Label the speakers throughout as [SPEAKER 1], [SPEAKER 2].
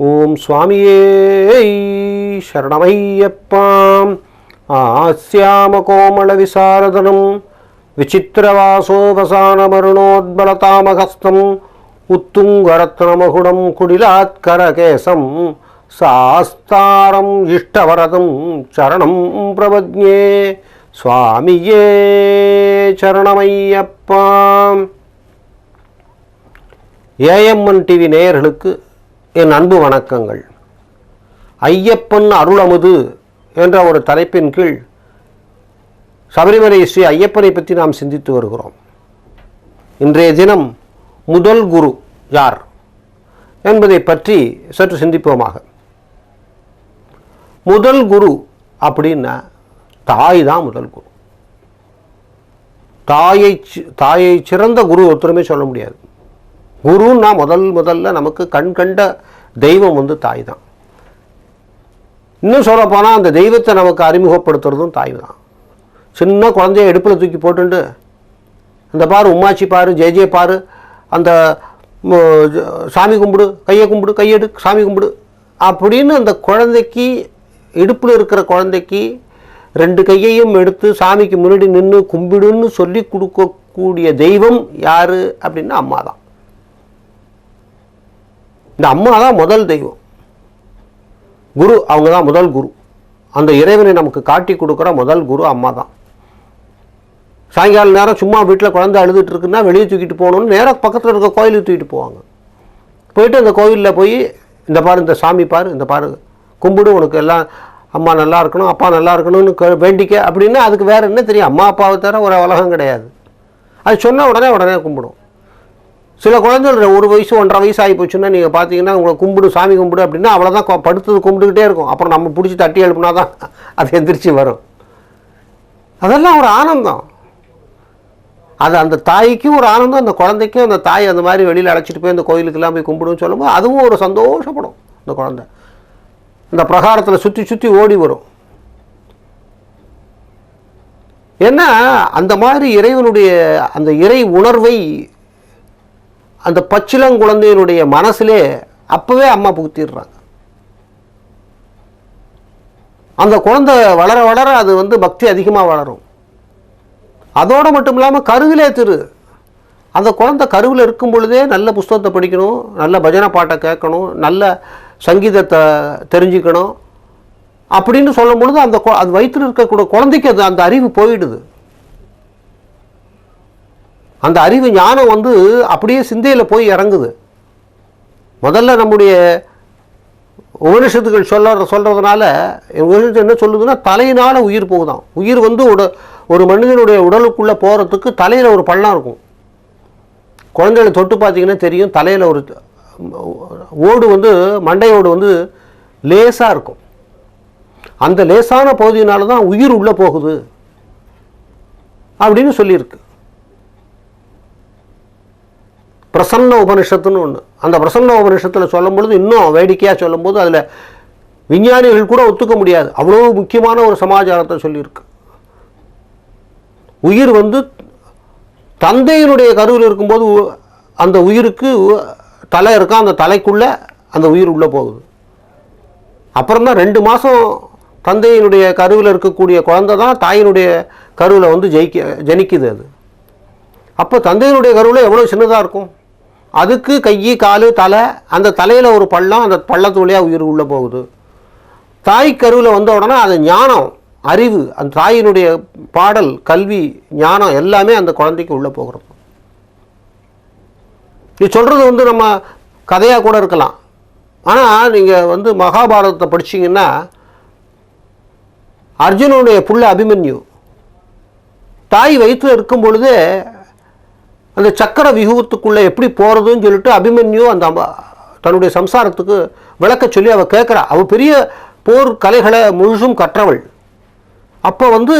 [SPEAKER 1] ஓம் சுவாமியே சரணமையப்பாம் ஆசியாம கோமள விசாரதனம். விசித்திரவாசோபசானமருணோத்பலதாமகஸ்தம் உத்துங்கரத்னமகுடம் குடிலாத்கரகேசம். சாஸ்தாரம் இஷ்டவரதம் சரணம் பிரபத்யே. சுவாமியே சரணமையப்பாம் ஏஎம்என் டிவி நேயர்களுக்கு என் அன்பு வணக்கங்கள். ஐயப்பன் அருளமுது என்ற ஒரு தலைப்பின் கீழ் சபரிமலை ஸ்ரீ ஐயப்பனை பற்றி நாம் சிந்தித்து வருகிறோம். இன்றைய தினம் முதல் குரு யார் என்பதை பற்றி சற்று சிந்திப்போமாக. முதல் குரு அப்படின்னா தாய் தான் முதல் குரு. தாயை தாயை சிறந்த குரு ஒருத்தருமே சொல்ல முடியாது. குருன்னா முதல் முதல்ல நமக்கு கண் கண்ட தெய்வம் வந்து தாய் தான் இன்னும் சொல்லப் போனால் அந்த தெய்வத்தை நமக்கு அறிமுகப்படுத்துறதும் தாய் தான் சின்ன குழந்தைய எடுப்பில் தூக்கி போட்டுண்டு அந்த பாரு உம்மாச்சி பாரு ஜேஜே ஜெய பாரு அந்த சாமி கும்பிடு கையை கும்பிடு கையெடு சாமி கும்பிடு அப்படின்னு அந்த குழந்தைக்கு இடுப்பில் இருக்கிற குழந்தைக்கு ரெண்டு கையையும் எடுத்து சாமிக்கு முன்னாடி நின்று கும்பிடுன்னு சொல்லி கொடுக்கக்கூடிய தெய்வம் யார் அப்படின்னா அம்மா தான் இந்த அம்மா தான் முதல் தெய்வம். குரு அவங்க தான் முதல் குரு. அந்த இறைவனை நமக்கு காட்டி கொடுக்குற முதல் குரு அம்மா தான். சாயங்கால நேரம் சும்மா வீட்டில் குழந்தை அழுதுட்டு இருக்குன்னா வெளியே தூக்கிட்டு போகணும்னு நேராக பக்கத்தில் இருக்க கோயிலுக்கு தூக்கிட்டு போவாங்க. போயிட்டு அந்த கோயிலில் போய் இந்த பாரு இந்த சாமி பாரு இந்த பாரு கும்பிடு உனக்கு எல்லாம் அம்மா நல்லா இருக்கணும் அப்பா நல்லா இருக்கணும்னு க- வேண்டிக்க அப்படின்னா அதுக்கு வேறு என்ன தெரியும்? அம்மா அப்பாவை தவிர ஒரு உலகம் கிடையாது. அது சொன்ன உடனே உடனே கும்பிடும். சில குழந்தைகள் ஒரு வயசு ஒன்றரை வயசு ஆகி போச்சுன்னா நீங்கள் பார்த்தீங்கன்னா உங்களை கும்பிடு சாமி கும்பிடு அப்படின்னா அவ்வளோதான் தான் படுத்தது கும்பிட்டுக்கிட்டே இருக்கும். அப்புறம் நம்ம பிடிச்சி தட்டி எழுப்புனா தான் அது எந்திரிச்சு வரும். அதெல்லாம் ஒரு ஆனந்தம். அது அந்த தாய்க்கும் ஒரு ஆனந்தம் அந்த குழந்தைக்கும் அந்த தாய் அந்த மாதிரி வெளியில் அழைச்சிட்டு போய் அந்த கோயிலுக்கெல்லாம் போய் கும்பிடுன்னு சொல்லும்போது அதுவும் ஒரு சந்தோஷப்படும் அந்த குழந்தை. இந்த பிரகாரத்தில் சுற்றி சுற்றி ஓடி வரும். ஏன்னா அந்த மாதிரி இறைவனுடைய அந்த இறை உணர்வை அந்த பச்சிலங்குழந்தையினுடைய மனசுலே அப்போவே அம்மா புகுத்திடுறாங்க. அந்த குழந்தை வளர வளர அது வந்து பக்தி அதிகமாக வளரும். அதோடு மட்டும் இல்லாமல் கருவிலே திரு. அந்த குழந்தை கருவில் இருக்கும் பொழுதே நல்ல புஸ்தகத்தை படிக்கணும் நல்ல பஜனை பாட்டை கேட்கணும் நல்ல சங்கீதத்தை தெரிஞ்சுக்கணும் அப்படின்னு சொல்லும் பொழுது அந்த அது வயிற்றில் இருக்கக்கூடிய குழந்தைக்கு அது அந்த அறிவு போயிடுது. அந்த அறிவு ஞானம் வந்து அப்படியே சிந்தையில் போய் இறங்குது. முதல்ல நம்முடைய உபனிஷத்துக்கள் சொல்ல சொல்கிறதுனால உபனிஷத்து என்ன சொல்லுதுன்னா தலையினால் உயிர் போகுதான். உயிர் வந்து உட ஒரு மனிதனுடைய உடலுக்குள்ளே போகிறதுக்கு தலையில் ஒரு பள்ளம் இருக்கும். குழந்தைகளை தொட்டு பார்த்தீங்கன்னா தெரியும் தலையில் ஒரு ஓடு வந்து மண்டை ஓடு வந்து லேசாக இருக்கும். அந்த லேசான பகுதியினால தான் உயிர் உள்ளே போகுது. அப்படின்னு சொல்லியிருக்கு. பிரசன்ன உபனிஷத்துன்னு ஒன்று அந்த பிரசன்ன உபனிஷத்தில் சொல்லும் பொழுது இன்னும் வேடிக்கையாக சொல்லும்போது அதில் விஞ்ஞானிகள் கூட ஒத்துக்க முடியாது. அவ்வளோ முக்கியமான ஒரு சமாச்சாரத்தை சொல்லியிருக்கு. உயிர் வந்து தந்தையினுடைய கருவில் இருக்கும்போது உ- அந்த உயிருக்கு தலை இருக்கா? அந்த தலைக்குள்ளே அந்த உயிர் உள்ளே போகுது. அப்புறம் தான் ரெண்டு மாதம் தந்தையினுடைய கருவில் இருக்கக்கூடிய குழந்தை தான் தாயினுடைய கருவில் வந்து ஜெயிக்க ஜனிக்குது அது. அப்போ தந்தையினுடைய கருவில் எவ்வளோ சின்னதாக இருக்கும்? அதுக்கு கை கால் தலை அந்த தலையில் ஒரு பள்ளம் அந்த பள்ளத்து வழியாக உயிர் உள்ளே போகுது. தாய் கருவில் வந்த உடனே அது ஞானம் அறிவு அந்த தாயினுடைய பாடல் கல்வி ஞானம் எல்லாமே அந்த குழந்தைக்கு உள்ளே போகிறது. நீ சொல்கிறது வந்து நம்ம கதையாக கூட இருக்கலாம். ஆனால் நீங்கள் வந்து மகாபாரதத்தை படிச்சிங்கன்னா அர்ஜுனனுடைய புள்ள அபிமன்யு தாய் வயிற்றில் இருக்கும் பொழுதே அந்த சக்கர வியூகத்துக்குள்ளே எப்படி போகிறதுன்னு சொல்லிட்டு அபிமன்யு அந்த அம்மா- தன்னுடைய சம்சாரத்துக்கு விளக்க சொல்லி அவள் கேட்குறா. அவள் பெரிய போர் கலைகளை முழுசும் கற்றவள். அப்போ வந்து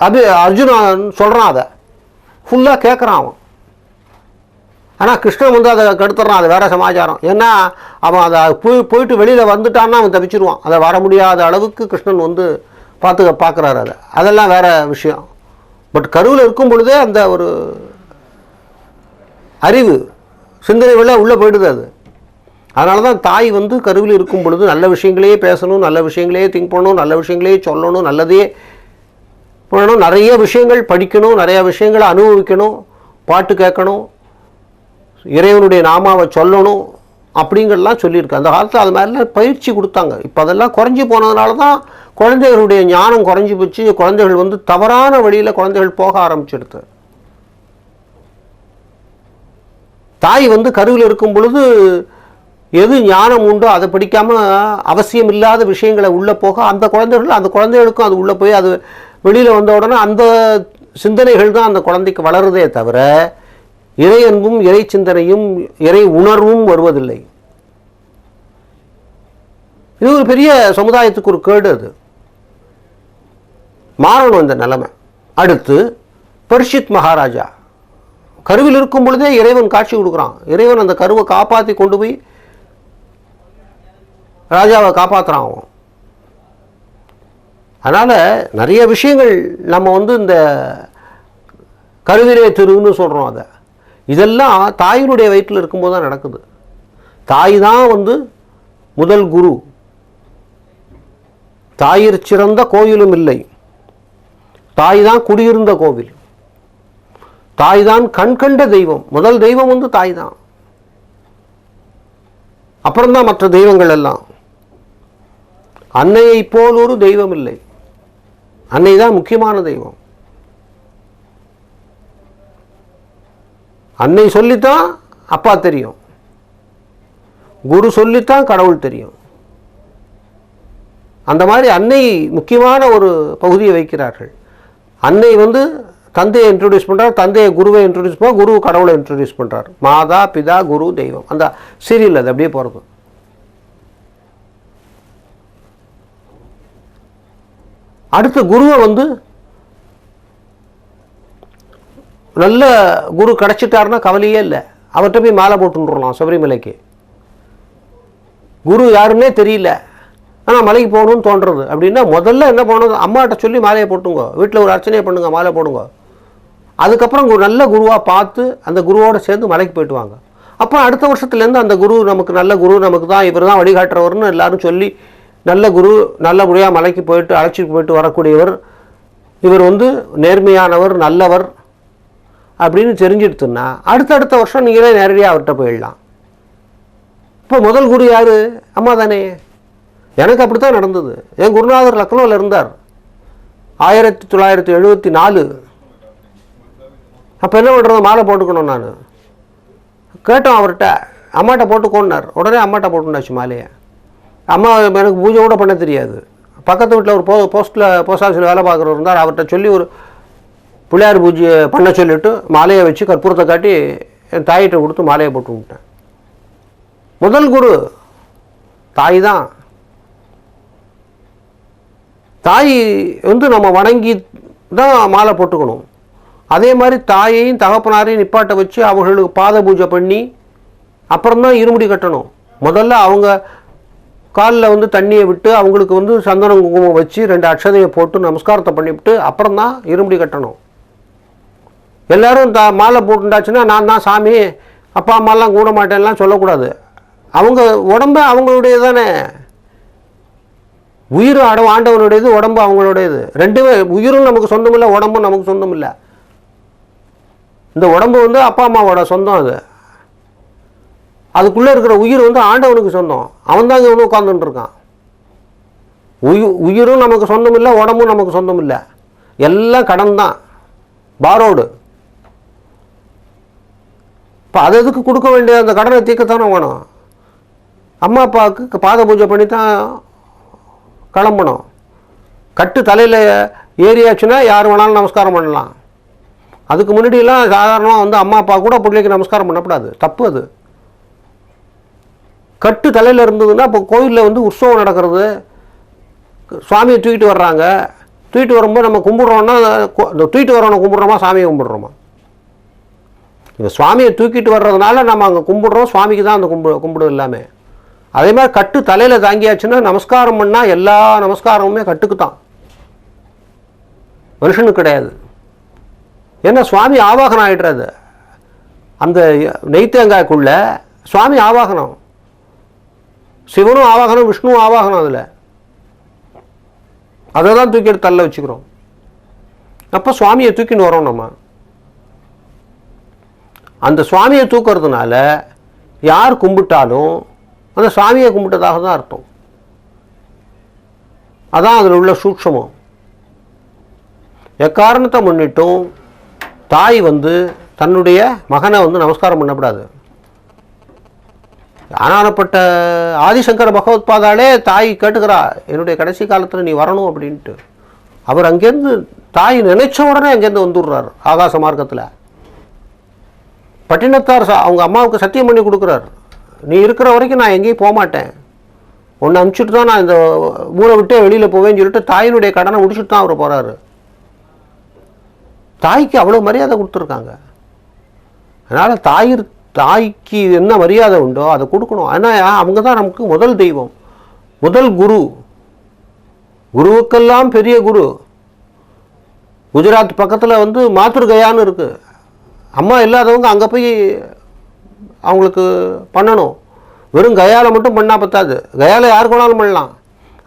[SPEAKER 1] அபி அர்ஜுனன் சொல்கிறான் அதை. ஃபுல்லாக கேட்குறான் அவன். ஆனால் கிருஷ்ணன் வந்து அதை கெடுத்துட்றான் அது வேறு சமாச்சாரம். ஏன்னா அவன் அதை போய் போயிட்டு வெளியில் வந்துட்டான்னா அவன் தப்பிச்சிருவான் அதை வர முடியாத அளவுக்கு கிருஷ்ணன் வந்து பார்த்து பார்க்குறாரு அதை. அதெல்லாம் வேறு விஷயம். பட் கருவில் இருக்கும் பொழுதே அந்த ஒரு அறிவு. சிந்தனை உள்ள உள்ளே போயிடுது அது. அதனால தான் தாய் வந்து கருவில் இருக்கும் பொழுது நல்ல விஷயங்களையே பேசணும் நல்ல விஷயங்களையே திங்க் பண்ணணும் நல்ல விஷயங்களையே சொல்லணும் நல்லதே பண்ணணும். நிறைய விஷயங்கள் படிக்கணும் நிறையா விஷயங்களை அனுபவிக்கணும் பாட்டு கேட்கணும் இறைவனுடைய நாமாவை சொல்லணும் அப்படிங்கிறலாம் சொல்லியிருக்கு. அந்த காலத்தில் அது மாதிரிலாம் பயிற்சி கொடுத்தாங்க. இப்போ அதெல்லாம் குறைஞ்சி போனதுனால தான் குழந்தைகளுடைய ஞானம் குறைஞ்சி போச்சு. குழந்தைகள் வந்து தவறான வழியில் குழந்தைகள் போக ஆரம்பிச்சிடுது. தாய் வந்து கருவில் இருக்கும் பொழுது எது ஞானம் உண்டோ அதை படிக்காமல் அவசியம் இல்லாத விஷயங்களை உள்ளே போக அந்த குழந்தைகள் அந்த குழந்தைகளுக்கும் அது உள்ளே போய் அது வெளியில் வந்த உடனே அந்த சிந்தனைகள் தான் அந்த குழந்தைக்கு வளருதே தவிர இறை அன்பும் இறை சிந்தனையும் இறை உணர்வும் வருவதில்லை. இது ஒரு பெரிய சமுதாயத்துக்கு ஒரு கேடு அது. மாறணும் இந்த நிலைமை. அடுத்து பரிஷித் மகாராஜா. கருவில் இருக்கும் பொழுதே இறைவன் காட்சி கொடுக்குறான். இறைவன் அந்த கருவை காப்பாற்றி கொண்டு போய் ராஜாவை காப்பாற்றுறான் அவன். அதனால் நிறைய விஷயங்கள் நம்ம வந்து இந்த கருவிலே திருன்னு சொல்கிறோம் அதை. இதெல்லாம் தாயினுடைய வயிற்றில் இருக்கும்போது தான் நடக்குது. தாய் தான் வந்து முதல் குரு. தாயிற் சிறந்த கோயிலும் இல்லை. தாய் தான் குடியிருந்த கோவில். தாய் தான் கண் கண்ட தெய்வம். முதல் தெய்வம் வந்து தாய் தான் அப்புறம்தான் மற்ற தெய்வங்கள் எல்லாம். அன்னையை போல் ஒரு தெய்வம் இல்லை அன்னை தான் முக்கியமான தெய்வம். அன்னை சொல்லித்தான் அப்பா தெரியும். குரு சொல்லித்தான் கடவுள் தெரியும். அந்த மாதிரி அன்னை முக்கியமான ஒரு பகுதியை வைக்கிறார்கள். அன்னை வந்து தந்தையை இன்ட்ரடியூஸ் பண்ணுறார் தந்தையை குருவை இன்ட்ரடியூஸ் பண்ண குரு கடவுளை இன்ட்ரடியூஸ் பண்ணுறார் மாதா பிதா குரு தெய்வம். அந்த சீரியல் அது அப்படியே போகிறது அடுத்த குருவை வந்து நல்ல குரு கிடச்சிட்டாருன்னா கவலையே இல்லை. அவர்கிட்ட போய் மாலை போட்டுருலாம் சபரிமலைக்கு. குரு யாருன்னே தெரியல. ஆனால் மலைக்கு போகணும்னு தோன்றது. அப்படின்னா முதல்ல என்ன பண்ணணும்? அம்மாட்ட சொல்லி மாலையை போட்டுங்க. வீட்டில் ஒரு அர்ச்சனையை பண்ணுங்க மாலை போடுங்க. அதுக்கப்புறம் ஒரு நல்ல குருவாக பார்த்து அந்த குருவோட சேர்ந்து மலைக்கு போயிட்டு வாங்க அப்புறம் அடுத்த வருஷத்துலேருந்து அந்த குரு நமக்கு நல்ல குரு நமக்கு தான் இவர் தான் வழிகாட்டுறவர்னு எல்லாரும் சொல்லி நல்ல குரு நல்லபடியாக மலைக்கு போயிட்டு அழைச்சிட்டு போயிட்டு வரக்கூடியவர் இவர் வந்து நேர்மையானவர் நல்லவர் அப்படின்னு தெரிஞ்சிடுத்துன்னா அடுத்தடுத்த வருஷம் நீங்களே நேரடியாக அவர்கிட்ட போயிடலாம். இப்போ முதல் குரு யார்? அம்மா தானே. எனக்கு அப்படி தான் நடந்தது. என் குருநாதர் லக்னோவில் இருந்தார். ஆயிரத்தி தொள்ளாயிரத்தி எழுபத்தி நாலு அப்போ என்ன பண்ணுறது மாலை போட்டுக்கணும் நான். கேட்டோம் அவர்கிட்ட. அம்மாட்ட போட்டுக்கோன்னார். உடனே அம்மாட்ட போட்டுனாச்சு மாலையை. அம்மா எனக்கு பூஜை கூட பண்ண தெரியாது. பக்கத்து வீட்டில் ஒரு போ போஸ்ட்டில் போஸ்ட் ஆஃபீஸில் வேலை பார்க்குறவர் இருந்தார். அவர்கிட்ட சொல்லி ஒரு பிள்ளையார் பூஜையை பண்ண சொல்லிவிட்டு மாலையை வச்சு கற்பூரத்தை காட்டி என் தாயிட்ட கொடுத்து மாலையை போட்டு விட்டேன் முதல் குரு தாய் தான். தாய் வந்து நம்ம வணங்கி தான் மாலை போட்டுக்கணும். அதே மாதிரி தாயையும் தகப்பனாரையும் நிப்பாட்ட வச்சு அவர்களுக்கு பாத பூஜை பண்ணி அப்புறம்தான் இருமுடி கட்டணும். முதல்ல அவங்க காலில் வந்து தண்ணியை விட்டு அவங்களுக்கு வந்து சந்தனம் குங்குமம் வச்சு ரெண்டு அக்ஷதையை போட்டு நமஸ்காரத்தை பண்ணிவிட்டு அப்புறம்தான் இருமுடி கட்டணும். எல்லாரும் த மாலை போட்டுண்டாச்சுன்னா நான் தான் சாமி அப்பா அம்மாலாம் கூட மாட்டேன்லாம் சொல்லக்கூடாது. அவங்க உடம்பு அவங்களுடைய தானே உயிர் அட ஆண்டவனுடையது உடம்பு அவங்களுடையது. ரெண்டுமே உயிரும் நமக்கு சொந்தமில்லை உடம்பும் நமக்கு சொந்தமில்லை. இந்த உடம்பு வந்து அப்பா அம்மாவோட சொந்தம் அது. அதுக்குள்ளே இருக்கிற உயிர் வந்து ஆண்டவனுக்கு சொந்தம். அவன் தான் இங்கே வந்து உட்காந்துட்டு இருக்கான் உயிர் உயிரும் நமக்கு சொந்தம் இல்லை உடம்பும் நமக்கு சொந்தம் இல்லை எல்லாம் கடன் தான் பாரோடு. இப்போ அது எதுக்கு கொடுக்க வேண்டிய அந்த கடனை தீர்க்கத்தானே வேணும் அம்மா அப்பாவுக்கு பாத பூஜை பண்ணி தான் கிளம்பணும். கட்டு தலையில் ஏறியாச்சுன்னா யார் வேணாலும் நமஸ்காரம் பண்ணலாம். அதுக்கு முன்னாடியெல்லாம் சாதாரணமாக வந்து அம்மா அப்பா கூட பிள்ளைக்கு நமஸ்காரம் பண்ணக்கூடாது தப்பு அது. கட்டு தலையில் இருந்ததுன்னா இப்போ கோயிலில் வந்து உற்சவம் நடக்கிறது. சுவாமியை தூக்கிட்டு வர்றாங்க. தூக்கிட்டு வரும்போது நம்ம கும்பிட்றோன்னா இந்த தூக்கிட்டு வரவனை கும்பிட்றோமா சாமியை கும்பிட்றோமா? இந்த சுவாமியை தூக்கிட்டு வர்றதுனால நம்ம அங்கே கும்பிட்றோம் சுவாமிக்கு தான் அந்த கும்பிடு கும்பிடு எல்லாமே. அதே மாதிரி கட்டு தலையில் தாங்கியாச்சுன்னா நமஸ்காரம் பண்ணால் எல்லா நமஸ்காரமுமே கட்டுக்கு தான். மனுஷனுக்கு கிடையாது. ஏன்னா சுவாமி ஆவாகனம் ஆகிடுறது அந்த நெய்த்தேங்காய்க்குள்ள சுவாமி ஆவாகனம். சிவனும் ஆவாகனம் விஷ்ணுவும் ஆவாகனம் அதில். அதை தான் தூக்கி எடுத்து தள்ள வச்சுக்கிறோம். அப்போ சுவாமியை தூக்கின்னு வரோம் நம்ம. அந்த சுவாமியை தூக்கிறதுனால யார் கும்பிட்டாலும் அந்த சுவாமியை கும்பிட்டதாக தான் அர்த்தம். அதான் அதில் உள்ள சூட்சமம். எக்காரணத்தை முன்னிட்டும் தாய் வந்து தன்னுடைய மகனை வந்து நமஸ்காரம் பண்ணக்கூடாது. ஆனானப்பட்ட ஆதிசங்கர பகவத்பாதாலே தாய் கேட்டுக்கிறா என்னுடைய கடைசி காலத்தில் நீ வரணும் அப்படின்ட்டு. அவர் அங்கேருந்து தாய் நினைச்ச உடனே அங்கேருந்து வந்துடுறார் ஆகாச மார்க்கத்தில். பட்டினத்தார் அவங்க அம்மாவுக்கு சத்தியம் பண்ணி கொடுக்குறார். நீ இருக்கிற வரைக்கும் நான் எங்கேயும் போக மாட்டேன். உன்னை அனுப்பிச்சிட்டு தான் நான் இந்த ஊரை விட்டே வெளியில் போவேன்னு சொல்லிட்டு தாயினுடைய கடனை முடிச்சுட்டு தான் அவர் போகிறாரு தாய்க்கு அவ்வளோ மரியாதை கொடுத்துருக்காங்க. அதனால் தாய் தாய்க்கு என்ன மரியாதை உண்டோ அதை கொடுக்கணும். ஆனால் அவங்க தான் நமக்கு முதல் தெய்வம். முதல் குரு. குருவுக்கெல்லாம் பெரிய குரு. குஜராத் பக்கத்தில் வந்து மாத்திருக்கையான்னு இருக்குது அம்மா இல்லாதவங்க அங்கே போய் அவங்களுக்கு பண்ணணும். வெறும் கையால் மட்டும் பண்ணால் பத்தாது. கையால் யாருக்கு வேணாலும் பண்ணலாம்.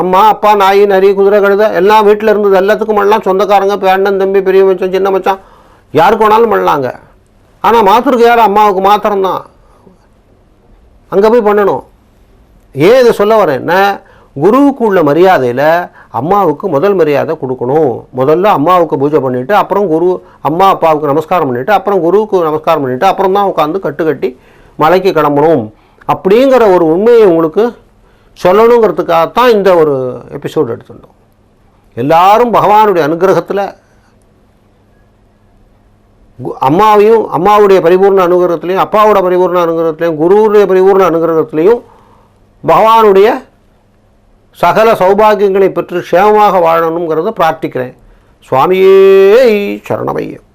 [SPEAKER 1] அம்மா அப்பா நாய் நரி குதிரை கழுத எல்லாம் வீட்டில் இருந்தது. எல்லாத்துக்கும் பண்ணலாம் சொந்தக்காரங்க பேண்டன் தம்பி பெரிய மச்சான் சின்ன மச்சான். யாருக்கு வேணாலும் பண்ணலாங்க. ஆனால் மாத்திருக்கையால அம்மாவுக்கு மாத்திரம்தான் அங்கே போய் பண்ணணும். ஏன் இதை சொல்ல வரேன்னா குருவுக்கு உள்ள மரியாதையில் அம்மாவுக்கு முதல் மரியாதை கொடுக்கணும். முதல்ல அம்மாவுக்கு பூஜை பண்ணிவிட்டு அப்புறம் குரு அம்மா அப்பாவுக்கு நமஸ்காரம் பண்ணிவிட்டு அப்புறம் குருவுக்கு நமஸ்காரம் பண்ணிவிட்டு அப்புறம் தான் உட்காந்து கட்டு கட்டி மலைக்கு கிளம்பணும். அப்படிங்கிற ஒரு உண்மையை உங்களுக்கு சொல்லணுங்கிறதுக்காகத்தான் இந்த ஒரு எபிசோடு எடுத்துட்டோம் எல்லாரும் பகவானுடைய அனுகிரகத்தில் கு- அம்மாவையும் அம்மாவுடைய பரிபூர்ண அனுகிரகத்திலையும் அப்பாவோட பரிபூர்ண அனுகிரகத்திலையும் குருவுடைய பரிபூர்ண அனுகிரகத்திலையும் பகவானுடைய சகல சௌபாகியங்களை பெற்று க்ஷேமமாக வாழணுங்கிறத பிரார்த்திக்கிறேன். சுவாமியே சரணமையம்